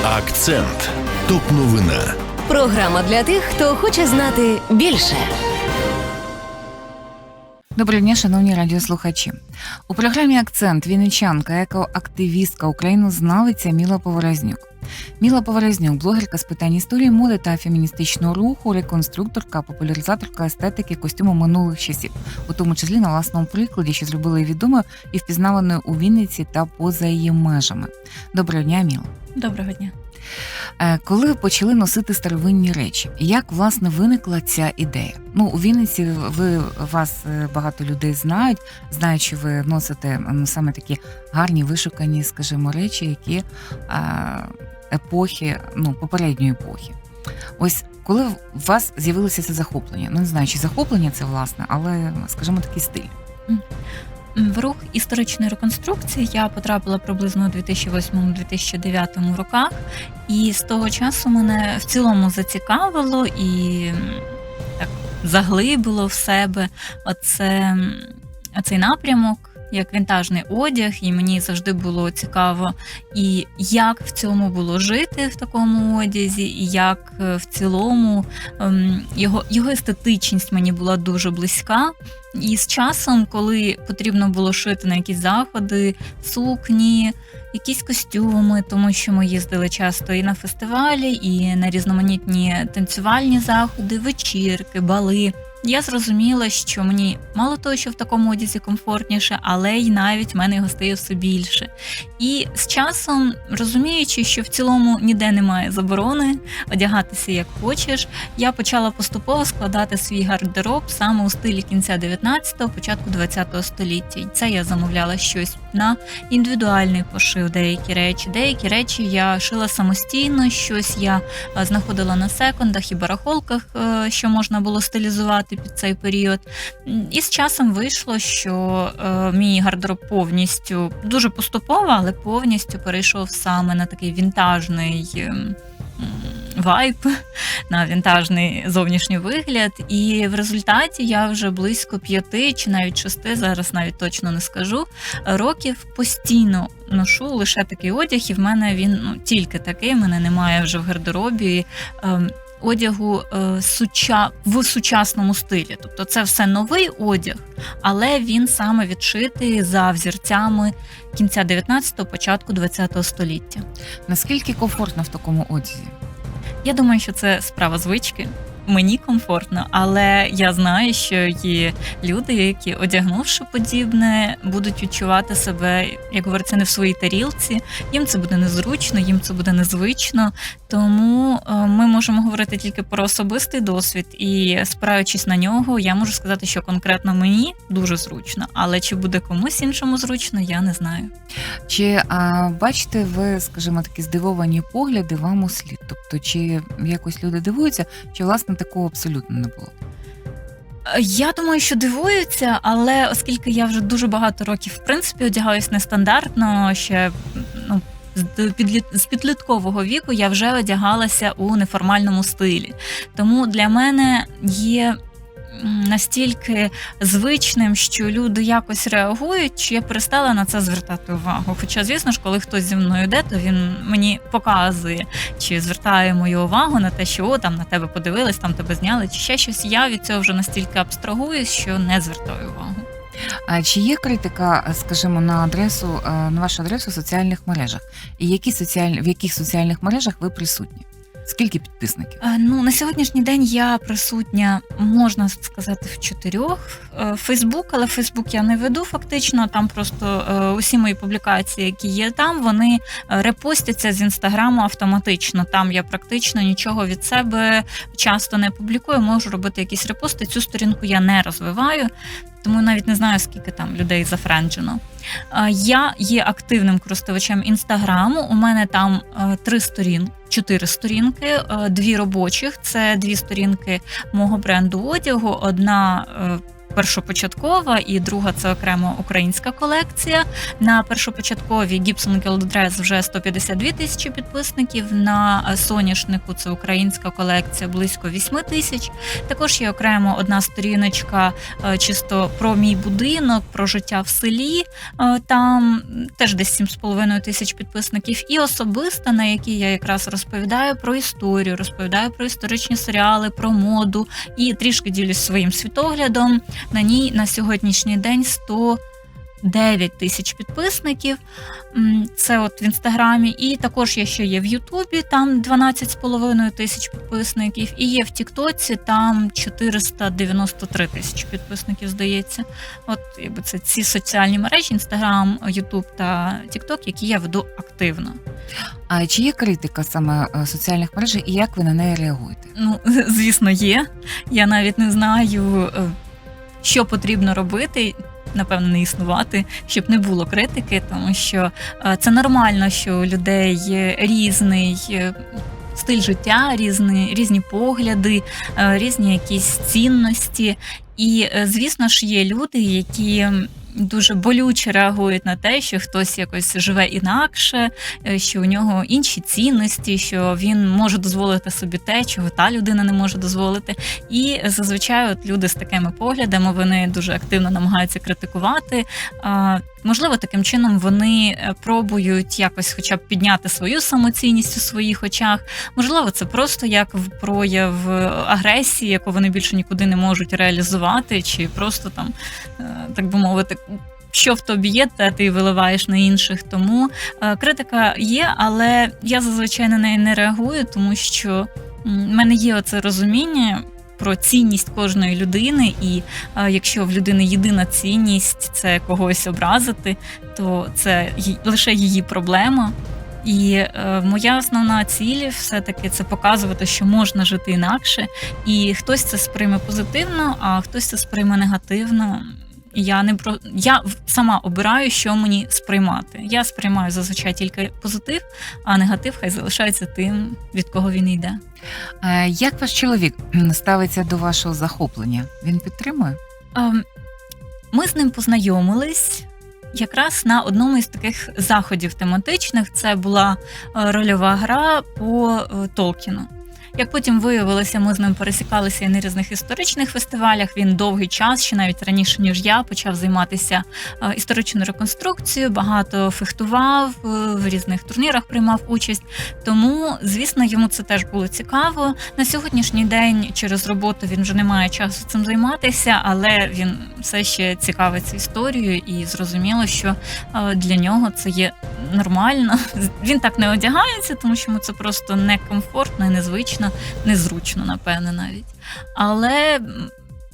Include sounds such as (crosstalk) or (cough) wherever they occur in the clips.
Акцент. Топ новина. Програма для тих, хто хоче знати більше. Доброго дня, шановні радіослухачі. У програмі Акцент Вінничанка, екоактивістка українознавиця Міла Поворознюк. Міла Поворознюк, блогерка з питань історії моди та феміністичного руху, реконструкторка, популяризаторка естетики костюму минулих часів, у тому числі на власному прикладі, що зробила її відомою і впізнаваною у Вінниці та поза її межами. Доброго дня, Міла. Доброго дня. Е, Коли ви почали носити старовинні речі, як власне виникла ця ідея? Ну у Вінниці ви вас е, багато людей знають, знають, що ви носите м, саме такі гарні вишукані, скажімо, речі, які е, епохи, ну попередньої епохи. Ось коли у вас з'явилося це захоплення, ну не знаю, чи захоплення це власне, але скажімо, такий стиль. В рух історичної реконструкції я потрапила приблизно у 2008-2009 роках, і з того часу мене в цілому зацікавило і так заглибило в себе оце, оцей напрямок. Як вінтажний одяг, і мені завжди було цікаво, і як в цьому було жити в такому одязі, і як е, в цілому ем, його, його естетичність мені була дуже близька. І з часом, коли потрібно було шити на якісь заходи, сукні, якісь костюми, тому що ми їздили часто і на фестивалі, і на різноманітні танцювальні заходи, вечірки, бали. Я зрозуміла, що мені мало того, що в такому одязі комфортніше, але й навіть в мене його стає все більше. І з часом, розуміючи, що в цілому ніде немає заборони одягатися як хочеш, я почала поступово складати свій гардероб саме у стилі кінця 19-го, початку 20-го століття. І це я замовляла щось на індивідуальний пошив, деякі речі. Деякі речі я шила самостійно, щось я е, знаходила на секондах і барахолках, е, що можна було стилізувати під цей період. І з часом вийшло, що е, мій гардероб повністю дуже поступово, але повністю перейшов саме на такий вінтажний. Вайб на вінтажний зовнішній вигляд, і в результаті я вже близько п'яти чи навіть шести, зараз навіть точно не скажу. Років постійно ношу лише такий одяг, і в мене він ну тільки такий. в мене немає вже в гардеробі ем, одягу е, суча в сучасному стилі. Тобто це все новий одяг, але він саме відшитий за взірцями кінця 19-го, початку 20-го століття. Наскільки комфортно в такому одязі? Я думаю, що це справа звички. Мені комфортно, але я знаю, що є люди, які одягнувши подібне, будуть відчувати себе, як говориться, не в своїй тарілці. Їм це буде незручно, їм це буде незвично. Тому е, ми можемо говорити тільки про особистий досвід, і спираючись на нього, я можу сказати, що конкретно мені дуже зручно. Але чи буде комусь іншому зручно, я не знаю. Чи а, бачите ви, скажімо, такі здивовані погляди вам у слід? Тобто, чи якось люди дивуються, чи власне такого абсолютно не було? Е, Я думаю, що дивуються, але оскільки я вже дуже багато років в принципі одягаюсь нестандартно, ще ну. з підліткового віку я вже одягалася у неформальному стилі. Тому для мене є настільки звичним, що люди якось реагують, що я перестала на це звертати увагу. Хоча, звісно ж, коли хтось зі мною йде, то він мені показує чи звертає мою увагу на те, що о, там на тебе подивились, там тебе зняли, чи ще щось. Я від цього вже настільки абстрагуюсь, що не звертаю увагу. А чи є критика, скажімо, на адресу е, на вашу адресу в соціальних мережах? І які соціальні в яких соціальних мережах ви присутні? Скільки підписників? Е, Ну на сьогоднішній день я присутня, можна сказати, в чотирьох. Фейсбук, але Фейсбук я не веду фактично. Там просто е, усі мої публікації, які є там, вони е, репостяться з інстаграму автоматично. Там я практично нічого від себе часто не публікую. Можу робити якісь репости. Цю сторінку я не розвиваю. Тому навіть не знаю, скільки там людей зафренджено. Е, Я є активним користувачем інстаграму. У мене там е, три сторінки, чотири сторінки, е, дві робочих. Це дві сторінки мого бренду одягу. Одна першопочаткова, і друга це окремо українська колекція. На першопочатковій Gibson Gold Dress вже 152 тисячі підписників. На соняшнику це українська колекція близько 8 тисяч. Також є окремо одна сторіночка е, чисто про мій будинок, про життя в селі. Е, Там теж десь 7,5 тисяч підписників. І особиста, на якій я якраз розповідаю про історію, розповідаю про історичні серіали, про моду і трішки ділюсь своїм світоглядом. На ній на сьогоднішній день 109 тисяч підписників. Це от в інстаграмі. І також я ще є в Ютубі, там 12,5 тисяч підписників. І є в Тіктоці, там 493 тисячі підписників, здається. От якби це ці соціальні мережі: Інстаграм, Ютуб та Тікток, які я веду активно. А чи є критика саме е, соціальних мереж і як ви на неї реагуєте? Ну, (laughs) звісно, є. Я навіть не знаю, е, що потрібно робити. Напевно, не існувати, щоб не було критики, тому що е, це нормально, що у людей різний е, стиль життя, різні, різні погляди, е, різні якісь цінності. І, звісно ж, є люди, які дуже болюче реагують на те, що хтось якось живе інакше, е, що у нього інші цінності, що він може дозволити собі те, чого та людина не може дозволити. І зазвичай от люди з такими поглядами вони дуже активно намагаються критикувати. Можливо, таким чином вони е, пробують якось, хоча б підняти свою самоцінність у своїх очах. Можливо, це просто як прояв е, агресії, яку вони більше нікуди не можуть реалізувати, чи просто там, е, так би мовити, що в тобі є, те ти виливаєш на інших. Тому критика є, але я зазвичай на неї не реагую, тому що в мене є оце розуміння. Про цінність кожної людини, і е, якщо в людини єдина цінність це когось образити, то це лише її проблема. І е, моя основна ціль все-таки це показувати, що можна жити інакше, і хтось це сприйме позитивно, а хтось це сприйме негативно. Я не про я сама обираю, що мені сприймати. Я сприймаю зазвичай тільки позитив, а негатив хай залишається тим, від кого він йде. Е, Як ваш чоловік ставиться до вашого захоплення? Він підтримує? Ем, Ми з ним познайомились якраз на одному із таких заходів тематичних. Це була е, рольова гра по е, Толкіну. Як потім виявилося, ми з ним пересікалися і на різних історичних фестивалях. Він довгий час, ще навіть раніше ніж я, почав займатися е, історичною реконструкцією, багато фехтував, е, в різних турнірах приймав участь. Тому, звісно, йому це теж було цікаво. На сьогоднішній день через роботу він вже не має часу цим займатися, але він все ще цікавиться історією і зрозуміло, що е, для нього це є нормально. (laughs) Він так не одягається, тому що йому це просто некомфортно незвично, незручно, напевне, навіть. Але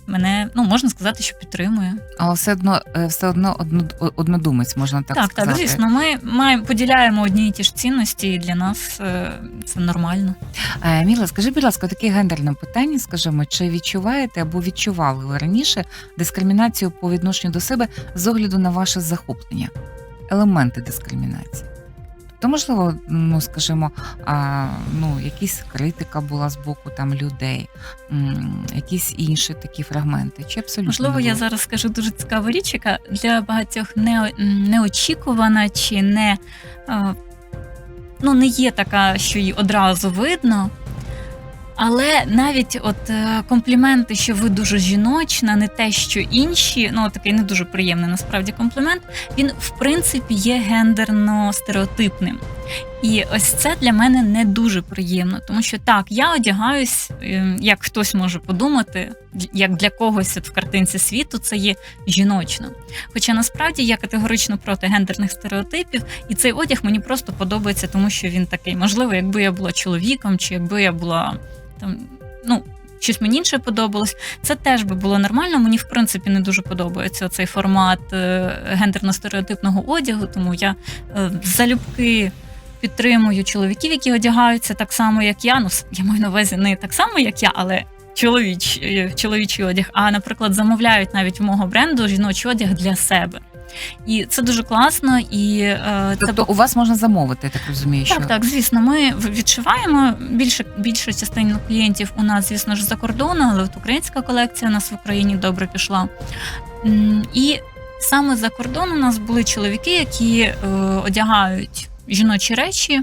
мене ну можна сказати, що підтримує. Але все одно, е, все одно одно, однодумець, можна так, Так, сказати. так, звісно, ми маємо поділяємо одні і ті ж цінності, і для нас е, це нормально. Е, Міла, скажи, будь ласка, таке гендерне питання, скажімо, чи відчуваєте або відчували ви раніше дискримінацію по відношенню до себе з огляду на ваше захоплення, елементи дискримінації? То, можливо, ну скажімо, а, ну, якась критика була з боку там людей, м, якісь інші такі фрагменти, чи абсолютно Можливо, я зараз скажу дуже цікаву річ, яка для багатьох не, неочікувана чи не, е, ну, не є така, що її одразу видно. Але навіть от е, компліменти, що ви дуже жіночна, не те, що інші, ну такий не дуже приємний насправді комплімент, він в принципі є гендерно стереотипним. І ось це для мене не дуже приємно, тому що так, я одягаюсь, е, як хтось може подумати, як для когось от в картинці світу це є жіночно. Хоча насправді я категорично проти гендерних стереотипів, і цей одяг мені просто подобається, тому що він такий. Можливо, якби я була чоловіком, чи якби я була там, ну. Щось мені інше подобалось, це теж би було нормально. Мені в принципі не дуже подобається цей формат е, гендерно-стереотипного одягу, тому я е, залюбки підтримую чоловіків, які одягаються так само, як я. Ну, я маю на увазі не так само, як я, але чоловіч, е, чоловічий одяг. А, наприклад, замовляють навіть в мого бренду жіночий одяг для себе. І це дуже класно. І е, це Тобто у вас можна замовити, я так розумію, що так, так, звісно, ми відшиваємо. Більше більша частина клієнтів у нас, звісно ж, за кордону, але от українська колекція у нас в Україні добре пішла. І саме за кордону у нас були чоловіки, які е, одягають жіночі речі.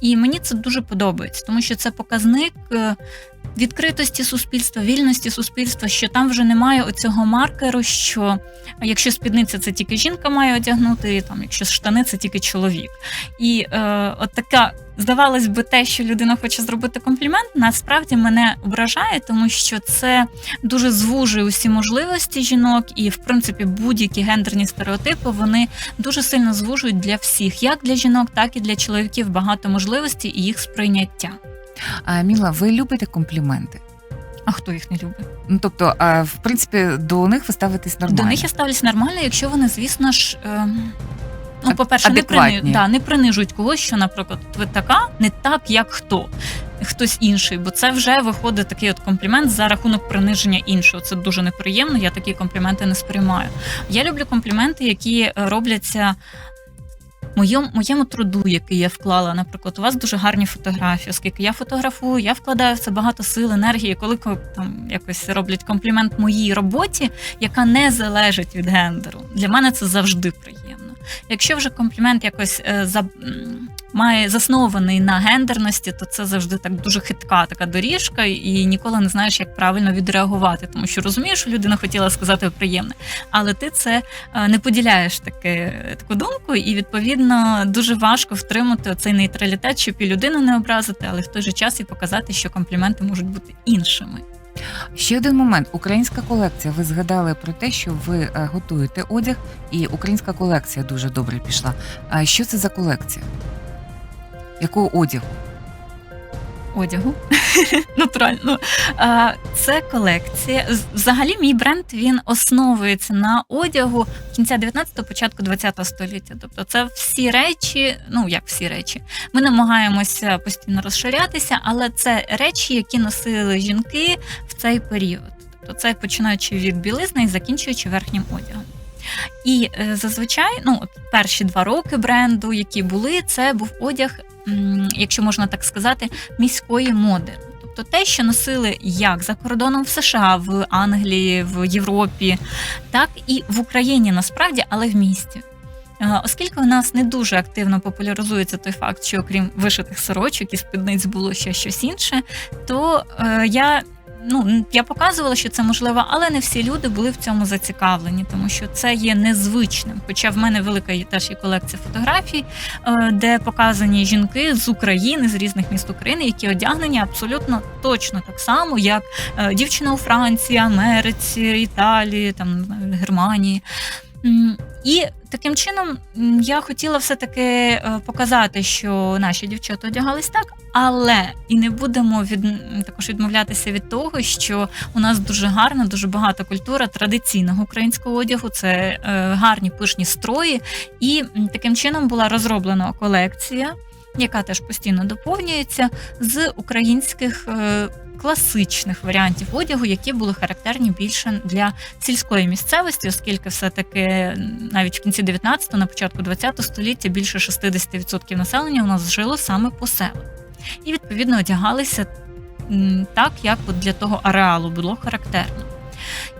І мені це дуже подобається, тому що це показник е, відкритості суспільства, вільності суспільства, що там вже немає оцього маркеру, що якщо спідниця це тільки жінка має одягнути, там якщо штани це тільки чоловік. І е, от така, здавалось би, те, що людина хоче зробити комплімент, насправді мене ображає, тому що це дуже звужує усі можливості жінок, і в принципі будь-які гендерні стереотипи вони дуже сильно звужують для всіх, як для жінок, так і для чоловіків багато можливостей і їх сприйняття. А, Міла, ви любите компліменти? А хто їх не любить? Ну тобто, а, в принципі, до них ви ставитесь нормально. До них я ставлюсь нормально, якщо вони, звісно ж. Е... Ну, по-перше, не, адекватні. да, не принижують когось, що, наприклад, ви така, не так, як хто. Хтось інший, бо це вже виходить такий от комплімент за рахунок приниження іншого. Це дуже неприємно. Я такі компліменти не сприймаю. Я люблю компліменти, які робляться моєму, моєму труду, який я вклала. Наприклад, у вас дуже гарні фотографії, оскільки я фотографую, я вкладаю в це багато сил, енергії. Коли ко- там якось роблять комплімент моїй роботі, яка не залежить від гендеру, для мене це завжди приємно. Якщо вже комплімент якось е, за, має заснований на гендерності, то це завжди так дуже хитка така доріжка, і ніколи не знаєш, як правильно відреагувати, тому що розумієш, що людина хотіла сказати приємне, але ти це е, не поділяєш таке, таку думку, і відповідно дуже важко втримати цей нейтралітет, щоб і людину не образити, але в той же час і показати, що компліменти можуть бути іншими. Ще один момент. Українська колекція. Ви згадали про те, що ви е, готуєте одяг, і українська колекція дуже добре пішла. А що це за колекція? Якого одягу? Одягу. (laughs) Натурально. Це колекція. Взагалі, мій бренд він основується на одягу кінця 19-го, початку 20-го століття. Тобто, це всі речі, ну як всі речі. Ми намагаємося постійно розширятися, але це речі, які носили жінки в цей період. Тобто, це починаючи від білизни і закінчуючи верхнім одягом. І е, зазвичай, ну от перші два роки бренду, які були, це був одяг, якщо можна так сказати, міської моди. Тобто те, що носили як за кордоном в США, в Англії, в Європі, так і в Україні насправді, але в місті. Е, Оскільки у нас не дуже активно популяризується той факт, що окрім вишитих сорочок і спідниць було ще щось інше, то е, я. Ну, я показувала, що це можливо, але не всі люди були в цьому зацікавлені, тому що це є незвичним. Хоча в мене велика є теж є колекція фотографій, е, де показані жінки з України, з різних міст України, які одягнені абсолютно точно так само, як е, дівчина у Франції, Америці, Італії, там Германії. І таким чином я хотіла все-таки е, показати, що наші дівчата одягались так, але і не будемо від також відмовлятися від того, що у нас дуже гарна, дуже багата культура традиційного українського одягу. Це е, гарні пишні строї, і таким чином була розроблена колекція, яка теж постійно доповнюється з українських. Класичних варіантів одягу, які були характерні більше для сільської місцевості, оскільки все-таки навіть в кінці 19-го, на початку 20-го століття більше 60% населення у нас жило саме по селах. І відповідно одягалися так, як от для того ареалу було характерно.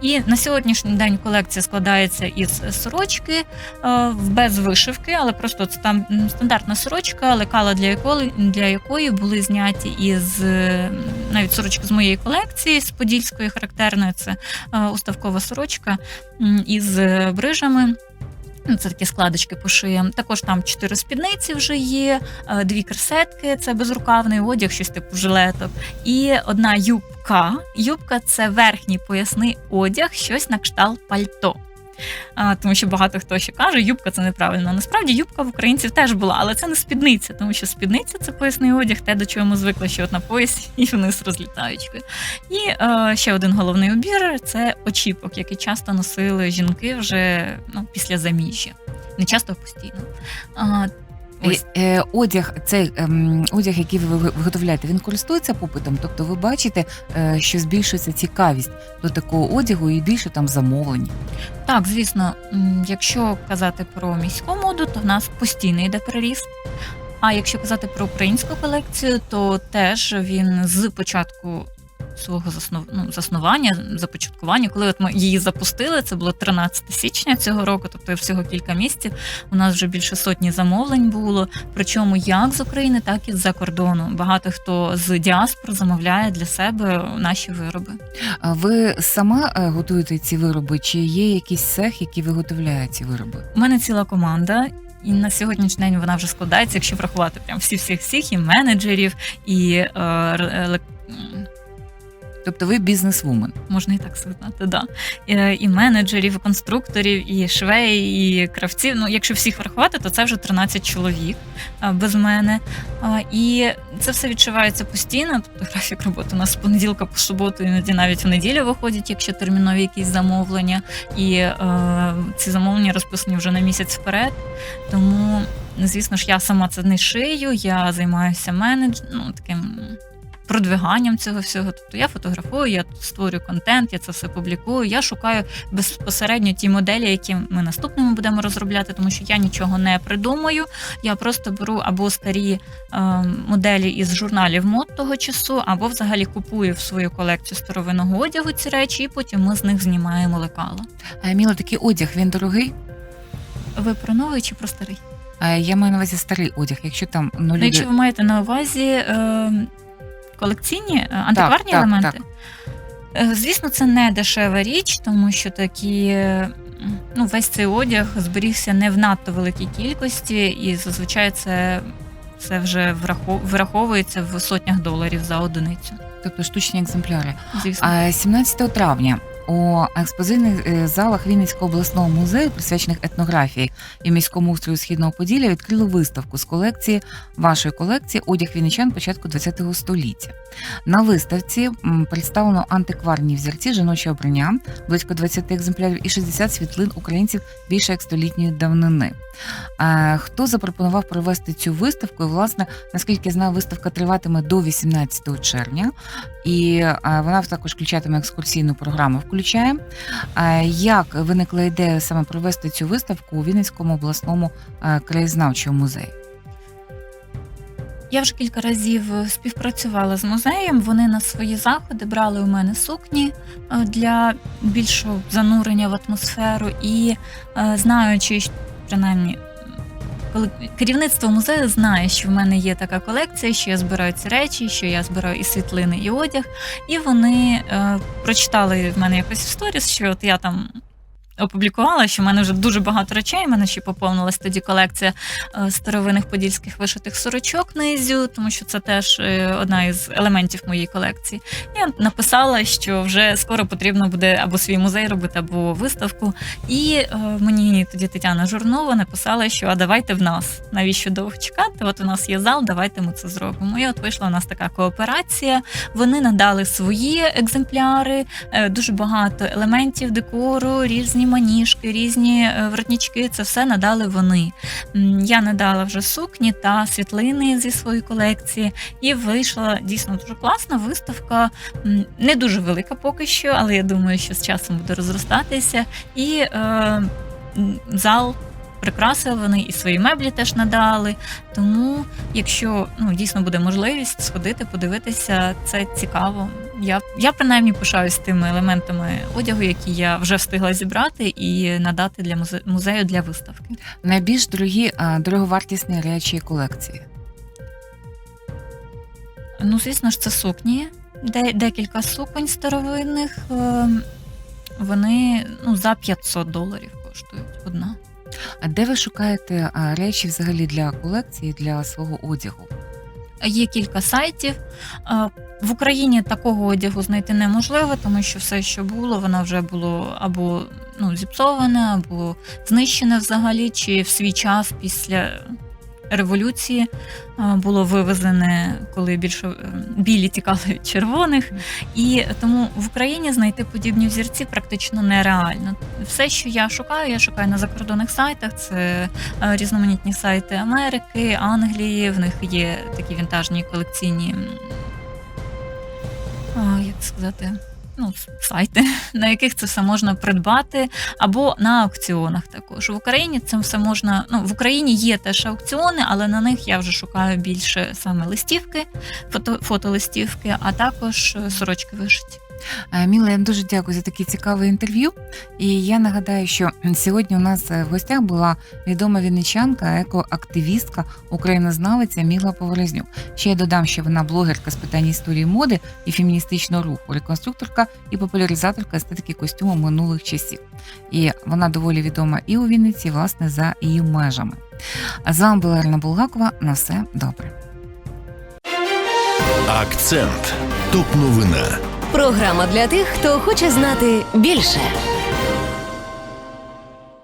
І на сьогоднішній день колекція складається із сорочки е, без вишивки, але просто це там стандартна сорочка, лекала для якої, для якої були зняті із е, навіть сорочки з моєї колекції, з подільської характерної, це е, уставкова сорочка із брижами. Ну, Це такі складочки по. Також там чотири спідниці вже є, е, дві керсетки, це безрукавний одяг, щось типу жилеток, і одна юбка. Юбка це верхній поясний одяг, щось на кшталт пальто. Тому що багато хто ще каже, юбка це неправильно. Насправді юбка в українців теж була, але це не спідниця, тому що спідниця це поясний одяг, те, до чого ми звикли, що от на поясі (laughs) і вниз розлітаючкою. І е, ще один головний убір це очіпок, який часто носили жінки вже ну, після заміжжя. Не часто а постійно. А, Ось. Е, одяг, цей ем, одяг, який ви ви- виготовляєте, він користується попитом. Тобто ви бачите, е, що збільшується цікавість до такого одягу і більше там замовлень. Так, звісно, м, якщо казати про міську моду, то в нас постійно йде приріст. А якщо казати про українську колекцію, то теж він з початку свого заснов... ну, заснування, започаткування, коли от ми її запустили, це було 13 січня цього року, тобто всього кілька місяців. У нас вже більше сотні замовлень було. Причому як з України, так і з-за кордону. Багато хто з діаспор замовляє для себе наші вироби. А ви сама е, готуєте ці вироби, чи є якийсь цех, який виготовляє ці вироби? У мене ціла команда. І на сьогоднішній день вона вже складається, якщо врахувати прям всі всіх всіх і менеджерів, і е, м, Тобто ви бізнес-вумен. можна і так сказати, да. Е, і менеджерів, і конструкторів, і швей, і кравців. Ну, якщо всіх врахувати, то це вже 13 чоловік е, без мене. І це все відчувається постійно. Тобто графік роботи у нас з понеділка по суботу, іноді навіть в неділю виходять, якщо термінові якісь замовлення. І е, ці замовлення розписані вже на місяць вперед. Тому, звісно ж, я сама це не шию, я займаюся менедж... ну, таким продвиганням цього всього. Тобто я фотографую, я створюю контент, я це все публікую. Я шукаю безпосередньо ті моделі, які ми наступними будемо розробляти, тому що я нічого не придумую. Я просто беру або старі е, моделі із журналів мод того часу, або взагалі купую в свою колекцію старовинного одягу ці речі, і потім ми з них знімаємо лекала. А Міла, такий одяг, він дорогий? Ви про новий чи про старий? Я маю на увазі старий одяг. Якщо там ну, Ну, якщо ви маєте на увазі е, колекційні е, антикварні так, елементи, Е, звісно, це не дешева річ, тому що такі. Ну, весь цей одяг зберігся не в надто великій кількості, і зазвичай це, це вже враховується в сотнях доларів за одиницю. тобто штучні екземпляри. Звісно, А 17 травня у експозиційних е, залах Вінницького обласного музею, присвячених етнографії і міському устрою східного Поділля, відкрили виставку з колекції вашої колекції одяг вінничан початку ХХ століття. На виставці представлено антикварні взірці жіночого обрання, близько 20 екземплярів і 60 світлин українців більше як столітньої давнини. Е, Хто запропонував провести цю виставку? І, власне, наскільки я знаю, виставка триватиме до 18 червня і е, вона також включатиме екскурсійну програму. Е, як виникла ідея саме провести цю виставку у Вінницькому обласному е, краєзнавчому музеї? Я вже кілька разів співпрацювала з музеєм. Вони на свої заходи брали у мене сукні е, для більшого занурення в атмосферу. І е, знаючи, принаймні, коли керівництво музею знає, що в мене є така колекція, що я збираю ці речі, що я збираю і світлини, і одяг. І вони е, прочитали в мене якось в сторіс, що от я там. Опублікувала, що в мене вже дуже багато речей. У мене ще поповнилась тоді колекція е, старовинних подільських вишитих сорочок на Ізю, тому що це теж е, одна із елементів моєї колекції. Я написала, що вже скоро потрібно буде або свій музей робити, або виставку. І е, мені тоді Тетяна Журнова написала, що а давайте в нас. Навіщо довго чекати? От у нас є зал, давайте ми це зробимо. І от вийшла у нас така кооперація. Вони надали свої екземпляри, дуже багато елементів декору, різні маніжки, різні е, воротнички. Це все надали вони. Я надала вже сукні та світлини зі своєї колекції, і вийшла дійсно дуже класна виставка. Не дуже велика поки що, але я думаю, що з часом буде розростатися. І е, зал. Прикрасили вони і свої меблі теж надали. Тому, якщо ну дійсно буде можливість сходити, подивитися, це цікаво. Я, я принаймні пишаюсь тими елементами одягу, які я вже встигла зібрати і надати для музе- музею для виставки. Найбільш дорогі дороговартісні речі колекції. Ну, звісно ж, це сукні. Декілька суконь старовинних. ем, Вони ну, за 500 доларів коштують одна. А де ви шукаєте речі взагалі для колекції для свого одягу? Є кілька сайтів. В Україні такого одягу знайти неможливо, тому що все, що було, воно вже було або ну, зіпсоване, або знищене взагалі, чи в свій час після революції було вивезене, коли більше е, білі тікали від червоних. І тому в Україні знайти подібні взірці практично нереально. Все, що я шукаю, я шукаю на закордонних сайтах. Це е, різноманітні сайти Америки, Англії. В них є такі вінтажні колекційні, як сказати. Ну, сайти, (laughs) на яких це все можна придбати, або на аукціонах також. В Україні це все можна. Ну, в Україні є теж аукціони, але на них я вже шукаю більше саме листівки, фото, фотолистівки, а також е, сорочки вишиті. Е, Міла, я дуже дякую за таке цікаве інтерв'ю. І я нагадаю, що сьогодні у нас в гостях була відома вінничанка, екоактивістка, українознавиця Міла Поворознюк. Ще я додам, що вона блогерка з питань історії моди і феміністичного руху, реконструкторка і популяризаторка естетики костюму минулих часів. І вона доволі відома і у Вінниці, і, власне, за її межами. А з вами була Ірина Булгакова. На все добре. Акцент. Топ новина. Програма для тих, хто хоче знати більше.